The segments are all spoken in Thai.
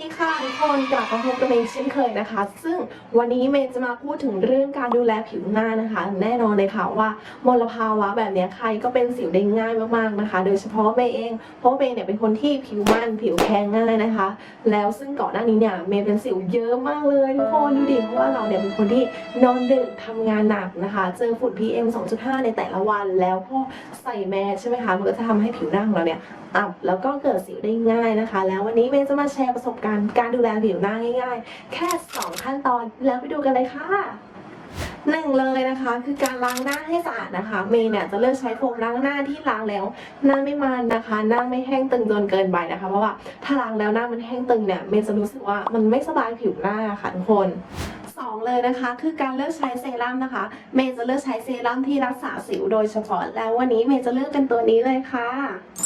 ดีค่ะทุกคนกลับมาพบกับเมย์เช่นเคยนะคะ ซึ่งวันนี้เมย์จะมาพูดถึงเรื่องการดูแลผิวหน้านะคะ แน่นอนเลยค่ะว่ามลภาวะแบบนี้ใครก็เป็นสิวได้ง่ายมากๆนะคะ โดยเฉพาะเมย์เองเพราะเมย์เนี่ยเป็นคนที่ผิวมันผิวแพ้ง่ายนะคะ แล้วซึ่งก่อนหน้านี้เนี่ยเมย์เป็นสิวเยอะมากเลยทุกคนดูดิเพราะว่าเราเนี่ยเป็นคนที่นอนดึกทำงานหนักนะคะ เจอฝุ่น PM 2.5 ในแต่ละวัน แล้วก็ใส่แมสใช่ไหมคะมันก็จะทำให้ผิวหน้าของเราเนี่ยอับแล้วก็เกิดสิวได้ง่ายนะคะ แล้ววันนี้เมย์จะมาแชร์ประสบการณ์การดูแลผิวหน้าง่าย ๆ แค่ 2 ขั้นตอนแล้วไปดูกันเลยค่ะหนึ่งเลยนะคะคือการล้างหน้าให้สะอาดนะคะเมย์เนี่ยจะเลือกใช้โฟมล้างหน้าที่ล้างแล้วหน้าไม่มันนะคะหน้าไม่แห้งตึงจนเกินไปนะคะ เพราะว่าถ้าล้างแล้วหน้ามันแห้งตึงเนี่ยเมย์จะรู้สึกว่ามันไม่สบายผิวหน้าค่ะทุกคน สองเลยนะคะ คือการเลือกใช้เซรั่มนะคะ เมย์จะเลือกใช้เซรั่มที่รักษาสิวโดยเฉพาะ แล้ววันนี้เมย์จะเลือกเป็นตัวนี้เลยค่ะ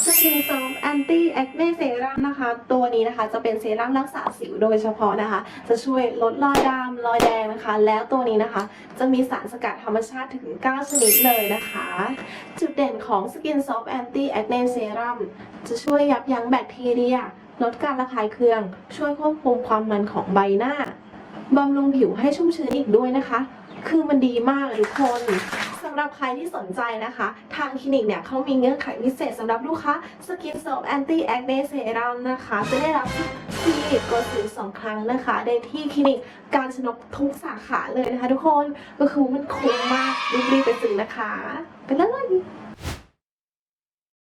Skin Soft Anti Acne Serum นะคะ ตัวนี้นะคะจะเป็นเซรั่มรักษาสิวโดยเฉพาะนะคะ จะช่วยลดรอยดำรอยแดงนะคะ แล้วตัวนี้นะคะ จะมีสารสกัดธรรมชาติถึง 9 ชนิดเลยนะคะ จุดเด่นของ Skin Soft Anti Acne Serum จะช่วยยับยั้งแบคทีเรียลดการระคายเคือง ช่วยควบคุมความมันของใบหน้า บำรุงผิวให้ชุ่มชื้นอีกด้วยนะคะ คือมันดีมากทุกคนสำหรับใครที่สนใจนะคะ ทางคลินิกเนี่ยเขามีเงื่อนไขพิเศษสำหรับลูกค้า Skin Soap Anti Acne Serum นะคะ จะได้รับฟรีกดสิวสองครั้งนะคะได้ที่คลินิกการชนกทุกสาขาเลยนะคะ ทุกคนก็คือมันคุ้มมากรีบๆไปซื้อนะคะ ไปเลย